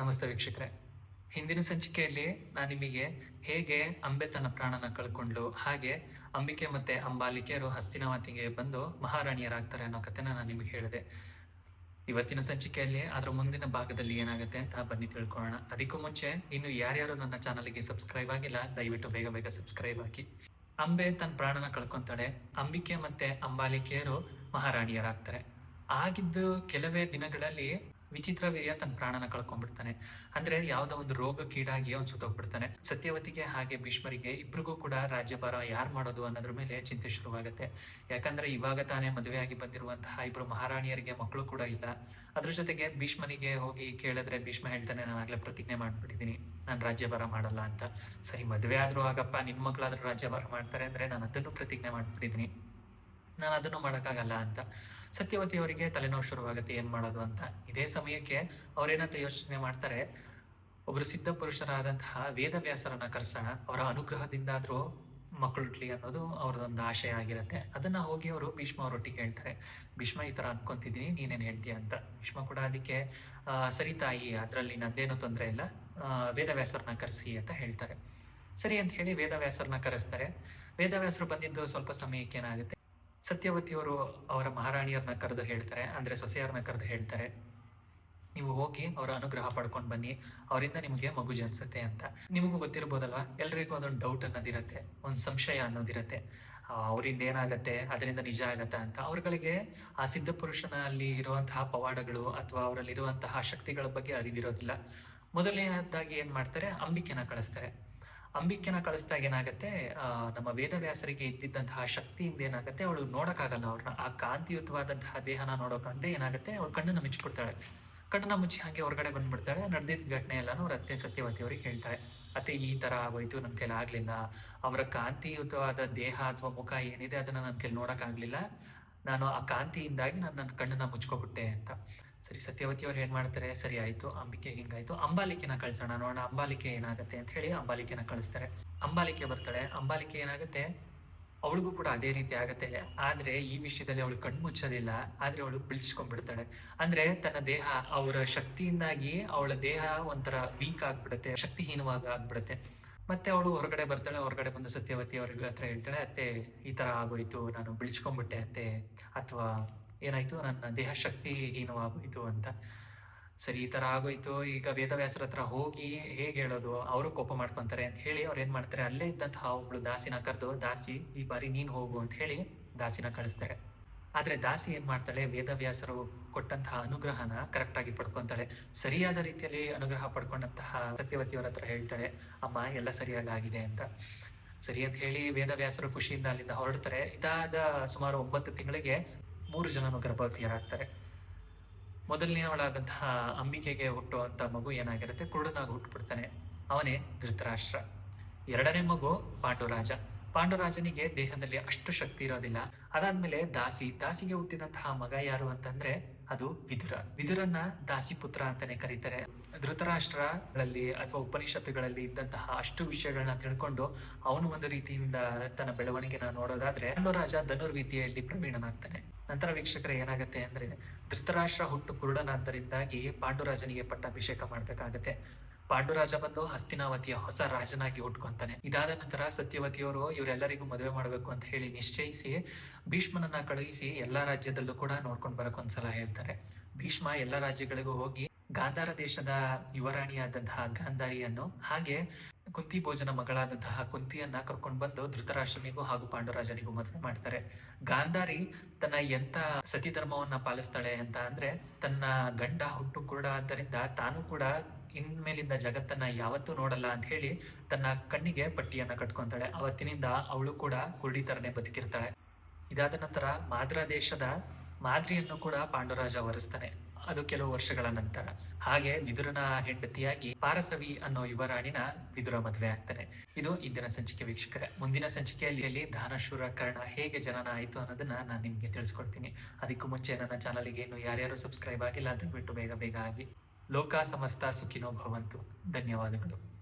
ನಮಸ್ತೆ ವೀಕ್ಷಕರೇ. ಹಿಂದಿನ ಸಂಚಿಕೆಯಲ್ಲಿ ನಾನು ನಿಮಗೆ ಹೇಗೆ ಅಂಬೆ ತನ್ನ ಪ್ರಾಣನ ಕಳ್ಕೊಂಡ್ಲು ಹಾಗೆ ಅಂಬಿಕೆ ಮತ್ತೆ ಅಂಬಾಲಿಕೆಯರು ಹಸ್ತಿನಾವತಿಗೆ ಬಂದು ಮಹಾರಾಣಿಯರಾಗ್ತಾರೆ ಅನ್ನೋ ಕಥೆನ ನಾನು ನಿಮಗೆ ಹೇಳಿದೆ. ಇವತ್ತಿನ ಸಂಚಿಕೆಯಲ್ಲಿ ಅದರ ಮುಂದಿನ ಭಾಗದಲ್ಲಿ ಏನಾಗುತ್ತೆ ಅಂತ ಬನ್ನಿ ತಿಳ್ಕೊಳ್ಳೋಣ. ಅದಕ್ಕೂ ಮುಂಚೆ ಇನ್ನು ಯಾರ್ಯಾರು ನನ್ನ ಚಾನಲ್ಗೆ ಸಬ್ಸ್ಕ್ರೈಬ್ ಆಗಿಲ್ಲ, ದಯವಿಟ್ಟು ಬೇಗ ಬೇಗ ಸಬ್ಸ್ಕ್ರೈಬ್ ಹಾಕಿ. ಅಂಬೆ ತನ್ನ ಪ್ರಾಣನ ಕಳ್ಕೊಂತಾಳೆ ಅಂಬಿಕೆ ಮತ್ತೆ ಅಂಬಾಲಿಕೆಯರು ಮಹಾರಾಣಿಯರಾಗ್ತಾರೆ. ಆಗಿದ್ದು ಕೆಲವೇ ದಿನಗಳಲ್ಲಿ ವಿಚಿತ್ರವೀರ್ಯ ತನ್ನ ಪ್ರಾಣನ ಕಳ್ಕೊಂಡ್ಬಿಡ್ತಾನೆ. ಅಂದ್ರೆ ಯಾವ್ದೋ ಒಂದು ರೋಗ ಕೀಡಾಗಿ ಅವ್ನು ಸುತ್ತೋಗ್ಬಿಡ್ತಾನೆ ಸತ್ಯವತಿಗೆ ಹಾಗೆ ಭೀಷ್ಮರಿಗೆ ಇಬ್ರಿಗೂ ಕೂಡ ರಾಜ್ಯಭಾರ ಯಾರು ಮಾಡೋದು ಅನ್ನೋದ್ರ ಮೇಲೆ ಚಿಂತೆ ಶುರುವಾಗುತ್ತೆ. ಯಾಕಂದ್ರೆ ಇವಾಗ ತಾನೇ ಮದುವೆಯಾಗಿ ಬಂದಿರುವಂತಹ ಇಬ್ರು ಮಹಾರಾಣಿಯರಿಗೆ ಮಕ್ಕಳು ಕೂಡ ಇಲ್ಲ. ಅದ್ರ ಜೊತೆಗೆ ಭೀಷ್ಮನಿಗೆ ಹೋಗಿ ಕೇಳಿದ್ರೆ ಭೀಷ್ಮ ಹೇಳ್ತಾನೆ, ನಾನು ಆಗ್ಲೇ ಪ್ರತಿಜ್ಞೆ ಮಾಡ್ಬಿಟ್ಟಿದ್ದೀನಿ. ನಾನು ರಾಜ್ಯಭಾರ ಮಾಡಲ್ಲ ಅಂತ. ಸರಿ ಮದುವೆ ಆದ್ರೂ ಆಗಪ್ಪ, ನಿನ್ ಮಕ್ಕಳಾದ್ರೂ ರಾಜ್ಯಭಾರ ಮಾಡ್ತಾರೆ ಅಂದ್ರೆ ನಾನು ಅದನ್ನು ಪ್ರತಿಜ್ಞೆ ಮಾಡ್ಬಿಟ್ಟಿದ್ದೀನಿ. ನಾನು ಅದನ್ನು ಮಾಡೋಕ್ಕಾಗಲ್ಲ ಅಂತ. ಸತ್ಯವತಿ ಅವರಿಗೆ ತಲೆನೋವು ಶುರುವಾಗುತ್ತೆ, ಏನ್ ಮಾಡೋದು ಅಂತ. ಇದೇ ಸಮಯಕ್ಕೆ ಅವ್ರೇನಂತ ಯೋಚನೆ ಮಾಡ್ತಾರೆ, ಒಬ್ರು ಸಿದ್ಧ ಪುರುಷರಾದಂತಹ ವೇದವ್ಯಾಸರನ್ನ ಕರ್ಸೋಣ, ಅವರ ಅನುಗ್ರಹದಿಂದಾದರೂ ಮಕ್ಕಳು ಹುಟ್ಲಿ ಅನ್ನೋದು ಅವ್ರದೊಂದು ಆಶಯ ಆಗಿರುತ್ತೆ. ಅದನ್ನ ಹೋಗಿ ಅವರು ಭೀಷ್ಮ ಅವರೊಟ್ಟಿಗೆ ಹೇಳ್ತಾರೆ. ಭೀಷ್ಮ ಈ ತರ ಅನ್ಕೊಂತಿದ್ದೀನಿ, ನೀನೇನ್ ಹೇಳ್ತೀಯ ಅಂತ. ಭೀಷ್ಮ ಕೂಡ ಅದಕ್ಕೆ ಸರಿ ತಾಯಿ, ಅದರಲ್ಲಿ ನಂದೇನು ತೊಂದರೆ ಇಲ್ಲ ವೇದವ್ಯಾಸರನ್ನ ಕರೆಸಿ ಅಂತ ಹೇಳ್ತಾರೆ. ಸರಿ ಅಂತ ಹೇಳಿ ವೇದವ್ಯಾಸರನ್ನ ಕರೆಸ್ತಾರೆ. ವೇದವ್ಯಾಸರು ಬಂದಿದ್ದು ಸ್ವಲ್ಪ ಸಮಯಕ್ಕೆ ಏನಾಗುತ್ತೆ ಸತ್ಯವತಿಯವರು ಅವರ ಮಹಾರಾಣಿಯವ್ರನ್ನ ಕರೆದು ಹೇಳ್ತಾರೆ, ಅಂದ್ರೆ ಸೊಸೆಯವ್ರನ್ನ ಕರೆದು ಹೇಳ್ತಾರೆ. ನೀವು ಹೋಗಿ ಅವರ ಅನುಗ್ರಹ ಪಡ್ಕೊಂಡು ಬನ್ನಿ, ಅವರಿಂದ ನಿಮಗೆ ಮಗು ಜನಿಸುತ್ತೆ ಅಂತ. ನಿಮಗೂ ಗೊತ್ತಿರ್ಬೋದಲ್ವಾ? ಎಲ್ರಿಗೂ ಅದೊಂದು ಡೌಟ್ ಅನ್ನೋದಿರತ್ತೆ, ಒಂದು ಸಂಶಯ ಅನ್ನೋದಿರತ್ತೆ. ಅವರಿಂದ ಏನಾಗತ್ತೆ, ಅದರಿಂದ ನಿಜ ಆಗತ್ತಾ ಅಂತ. ಅವ್ರಗಳಿಗೆ ಆ ಸಿದ್ಧ ಪುರುಷನಲ್ಲಿ ಇರುವಂತಹ ಪವಾಡಗಳು ಅಥವಾ ಅವರಲ್ಲಿರುವಂತಹ ಶಕ್ತಿಗಳ ಬಗ್ಗೆ ಅರಿವಿರೋದಿಲ್ಲ. ಮೊದಲನೇದಾಗಿ ಏನ್ ಮಾಡ್ತಾರೆ? ಅಂಬಿಕೆನ ಕಳಿಸ್ತಾರೆ. ಅಂಬಿಕೆನ ಕಳಿಸ್ದಾಗ ಏನಾಗುತ್ತೆ? ನಮ್ಮ ವೇದವ್ಯಾಸರಿಗೆ ಇದ್ದಿದ್ದಂತಹ ಶಕ್ತಿಯಿಂದ ಏನಾಗುತ್ತೆ? ಅವಳು ನೋಡಕ್ಕಾಗಲ್ಲ. ಅವ್ರನ್ನ ಆ ಕಾಂತಿಯುತವಾದಂತಹ ದೇಹನ ನೋಡೋಕಂತೆ ಏನಾಗುತ್ತೆ? ಅವಳು ಕಣ್ಣನ್ನ ಮುಚ್ಚಿಬಿಡ್ತಾಳೆ ಕಣ್ಣನ್ನ ಮುಚ್ಚಿ ಹಾಗೆ ಹೊರಗಡೆ ಬಂದ್ಬಿಡ್ತಾಳೆ. ನಡೆದಿದ್ದ ಘಟನೆ ಎಲ್ಲಾನು ಅವ್ರ ಅತ್ತೆ ಸತ್ಯವತಿ ಅವ್ರಿಗೆ ಹೇಳ್ತಾಳೆ. ಅತ್ತೆ, ಈ ತರ ಆಗೋಯ್ತು. ನನ್ ಕೈಲಿ ಆಗ್ಲಿಲ್ಲ. ಅವರ ಕಾಂತಿಯುತವಾದ ದೇಹ ಅಥವಾ ಮುಖ ಏನಿದೆ ಅದನ್ನ ನನ್ ಕೈಲಿ ನೋಡಕ್ ಆಗ್ಲಿಲ್ಲ ನಾನು ಆ ಕಾಂತಿಯಿಂದಾಗಿ ನಾನು ನನ್ನ ಕಣ್ಣನ್ನ ಮುಚ್ಕೊಬಿಟ್ಟೆ ಅಂತ. ಸರಿ, ಸತ್ಯವತಿ ಅವ್ರು ಏನ್ ಮಾಡ್ತಾರೆ? ಸರಿ, ಆಯ್ತು, ಅಂಬಿಕೆ ಹಿಂಗಾಯ್ತು? ಅಂಬಾಲಿಕೆನ ಕಳ್ಸೋಣ ನೋಡೋಣ. ಅಂಬಾಲಿಕೆ ಏನಾಗುತ್ತೆ ಅಂತ ಹೇಳಿ ಅಂಬಾಲಿಕೆನ ಕಳಿಸ್ತಾರೆ. ಅಂಬಾಲಿಕೆ ಬರ್ತಾಳೆ. ಅಂಬಾಲಿಕೆ ಏನಾಗುತ್ತೆ? ಅವಳಿಗೂ ಕೂಡ ಅದೇ ರೀತಿ ಆಗುತ್ತೆ. ಆದ್ರೆ ಈ ವಿಷಯದಲ್ಲಿ ಅವಳು ಕಣ್ಣು ಮುಚ್ಚೋದಿಲ್ಲ. ಆದ್ರೆ ಅವಳು ಬಿಳಿಸ್ಕೊಂಡ್ಬಿಡ್ತಾಳೆ. ಅಂದ್ರೆ ತನ್ನ ದೇಹ, ಅವರ ಶಕ್ತಿಯಿಂದಾಗಿ ಅವಳ ದೇಹ ಒಂಥರ ವೀಕ್ ಆಗ್ಬಿಡುತ್ತೆ, ಶಕ್ತಿಹೀನವಾಗಿ ಆಗ್ಬಿಡುತ್ತೆ. ಮತ್ತೆ ಅವಳು ಹೊರಗಡೆ ಬರ್ತಾಳೆ. ಹೊರಗಡೆ ಬಂದು ಸತ್ಯವತಿ ಅವ್ರಿಗೆ ಹತ್ರ ಹೇಳ್ತಾಳೆ, ಅತ್ತೆ, ಈ ತರ ಆಗೋಯ್ತು. ನಾನು ಬಿಳಿಸ್ಕೊಂಡ್ಬಿಟ್ಟೆ, ಅತ್ತೆ. ಅಥವಾ ಏನಾಯ್ತು? ನನ್ನ ದೇಹ ಶಕ್ತಿಹೀನವಾಗೋಯ್ತು ಅಂತ. ಸರಿ, ಈ ಥರ ಆಗೋಯ್ತು. ಈಗ ವೇದವ್ಯಾಸರ ಹತ್ರ ಹೋಗಿ ಹೇಗೆ ಹೇಳೋದು? ಅವರು ಕೋಪ ಮಾಡ್ಕೊಂತಾರೆ ಅಂತ ಹೇಳಿ ಅವ್ರು ಏನ್ ಮಾಡ್ತಾರೆ? ಅಲ್ಲೇ ಇದ್ದಂತಹ ಒಬ್ಳು ದಾಸಿನ ಕರೆದು, ದಾಸಿ, ಈ ಬಾರಿ ನೀನು ಹೋಗು ಅಂತ ಹೇಳಿ ದಾಸಿನ ಕಳಿಸ್ತಾರೆ. ಆದ್ರೆ ದಾಸಿ ಏನ್ ಮಾಡ್ತಾಳೆ? ವೇದವ್ಯಾಸರು ಕೊಟ್ಟಂತಹ ಅನುಗ್ರಹನ ಕರೆಕ್ಟ್ ಆಗಿ ಪಡ್ಕೊಂತಾಳೆ. ಸರಿಯಾದ ರೀತಿಯಲ್ಲಿ ಅನುಗ್ರಹ ಪಡ್ಕೊಂಡಂತಹ ಸತ್ಯವತಿಯವರ ಹತ್ರ ಹೇಳ್ತಾಳೆ, ಅಮ್ಮ, ಎಲ್ಲ ಸರಿಯಾಗಿ ಆಗಿದೆ ಅಂತ. ಸರಿ ಅಂತ ಹೇಳಿ ವೇದವ್ಯಾಸರು ಖುಷಿಯಿಂದ ಅಲ್ಲಿಂದ ಹೊರಡ್ತಾರೆ. ಇದಾದ ಸುಮಾರು ಒಂಬತ್ತು ತಿಂಗಳಿಗೆ ಮೂರು ಜನನು ಗರ್ಭವತಿಯರಾಗ್ತಾರೆ ಮೊದಲನೆಯವಳಾದಂತಹ ಅಂಬಿಕೆಗೆ ಹುಟ್ಟುವಂಥ ಮಗು ಏನಾಗಿರುತ್ತೆ ಕುರುಡನಾಗಿ ಹುಟ್ಟುಬಿಡ್ತಾನೆ ಅವನೇ ಧೃತರಾಷ್ಟ್ರ. ಎರಡನೇ ಮಗು ಪಾಂಡುರಾಜ. ಪಾಂಡುರಾಜನಿಗೆ ದೇಹದಲ್ಲಿ ಅಷ್ಟು ಶಕ್ತಿ ಇರೋದಿಲ್ಲ. ಅದಾದ್ಮೇಲೆ ದಾಸಿ, ದಾಸಿಗೆ ಹುಟ್ಟಿದಂತಹ ಮಗ ಯಾರು ಅಂತಂದ್ರೆ ಅದು ವಿದುರ. ವಿದುರನ್ನ ದಾಸಿ ಪುತ್ರ ಅಂತಾನೆ ಕರೀತಾರೆ. ಧೃತರಾಷ್ಟ್ರಗಳಲ್ಲಿ ಅಥವಾ ಉಪನಿಷತ್ತುಗಳಲ್ಲಿ ಇದ್ದಂತಹ ಅಷ್ಟು ವಿಷಯಗಳನ್ನ ತಿಳ್ಕೊಂಡು ಅವನು ಒಂದು ರೀತಿಯಿಂದ ತನ್ನ ಬೆಳವಣಿಗೆನ ನೋಡೋದಾದ್ರೆ ಪಾಂಡುರಾಜ ಧನುರ್ವಿದ್ಯೆಯಲ್ಲಿ ಪ್ರವೀಣನಾಗ್ತಾನೆ. ನಂತರ ವೀಕ್ಷಕರ, ಏನಾಗುತ್ತೆ ಅಂದ್ರೆ ಧೃತರಾಷ್ಟ್ರ ಹುಟ್ಟು ಕುರುಡನಾದ್ದರಿಂದಾಗಿ ಪಾಂಡುರಾಜನಿಗೆ ಪಟ್ಟಾಭಿಷೇಕ ಮಾಡ್ಬೇಕಾಗತ್ತೆ. ಪಾಂಡುರಾಜ ಬಂದು ಹಸ್ತಿನಾವತಿಯ ಹೊಸ ರಾಜನಾಗಿ ಹುಟ್ಕೊಂತಾನೆ. ಇದಾದ ನಂತರ ಸತ್ಯವತಿಯವರು ಇವರೆಲ್ಲರಿಗೂ ಮದುವೆ ಮಾಡಬೇಕು ಅಂತ ಹೇಳಿ ನಿಶ್ಚಯಿಸಿ ಭೀಷ್ಮನನ್ನ ಕಳುಹಿಸಿ ಎಲ್ಲಾ ರಾಜ್ಯದಲ್ಲೂ ಕೂಡ ನೋಡ್ಕೊಂಡ್ ಬರಕ್ ಒಂದ್ಸಲ ಹೇಳ್ತಾರೆ. ಭೀಷ್ಮ ಎಲ್ಲ ರಾಜ್ಯಗಳಿಗೂ ಹೋಗಿ ಗಾಂಧಾರ ದೇಶದ ಯುವರಾಣಿಯಾದಂತಹ ಗಾಂಧಾರಿಯನ್ನು ಹಾಗೆ ಕುಂತಿ ಭೋಜನ ಮಗಳಾದಂತಹ ಕುಂತಿಯನ್ನ ಕರ್ಕೊಂಡು ಬಂದು ಧೃತರಾಷ್ಟ್ರನಿಗೂ ಹಾಗೂ ಪಾಂಡುರಾಜನಿಗೂ ಮದುವೆ ಮಾಡ್ತಾರೆ. ಗಾಂಧಾರಿ ತನ್ನ ಎಂತ ಸತಿ ಧರ್ಮವನ್ನ ಪಾಲಿಸ್ತಾಳೆ ಅಂತ ಅಂದ್ರೆ ತನ್ನ ಗಂಡ ಹುಟ್ಟು ಕೂಡ ಆದ್ದರಿಂದ ತಾನು ಕೂಡ ಇನ್ಮೇಲಿಂದ ಜಗತ್ತನ್ನ ಯಾವತ್ತೂ ನೋಡಲ್ಲ ಅಂತ ಹೇಳಿ ತನ್ನ ಕಣ್ಣಿಗೆ ಪಟ್ಟಿಯನ್ನ ಕಟ್ಕೊಂತಾಳೆ. ಅವತ್ತಿನಿಂದ ಅವಳು ಕೂಡ ಕುರುಡಿ ತರನೇ ಬದುಕಿರ್ತಾಳೆ. ಇದಾದ ನಂತರ ಮಾದ್ರ ದೇಶದ ಮಾದ್ರಿಯನ್ನು ಕೂಡ ಪಾಂಡುರಾಜ ವರಿಸ್ತಾನೆ ಅದು ಕೆಲವು ವರ್ಷಗಳ ನಂತರ. ಹಾಗೆ ವಿದುರನ ಹೆಂಡತಿಯಾಗಿ ಪಾರಸವಿ ಅನ್ನೋ ಯುವರಾಣಿನ ವಿದುರ ಮದುವೆ ಆಗ್ತಾನೆ. ಇದು ಇಂದಿನ ಸಂಚಿಕೆ ವೀಕ್ಷಕರೇ. ಮುಂದಿನ ಸಂಚಿಕೆಯಲ್ಲಿ ದಾನಶೂರ ಕರ್ಣ ಹೇಗೆ ಜನನ ಆಯಿತು ಅನ್ನೋದನ್ನ ನಾನು ನಿಮ್ಗೆ ತಿಳಿಸ್ಕೊಡ್ತೀನಿ. ಅದಕ್ಕೂ ಮುಂಚೆ ನನ್ನ ಚಾನಲ್ಗೆ ಇನ್ನು ಯಾರ್ಯಾರು ಸಬ್ಸ್ಕ್ರೈಬ್ ಆಗಿಲ್ಲ, ದಯವಿಟ್ಟು ಬೇಗ ಬೇಗ ಆಗಿ ಲೋಕ ಸಮಸ್ತ ಸುಖಿನೋ ಭವಂತು. ಧನ್ಯವಾದಗಳು.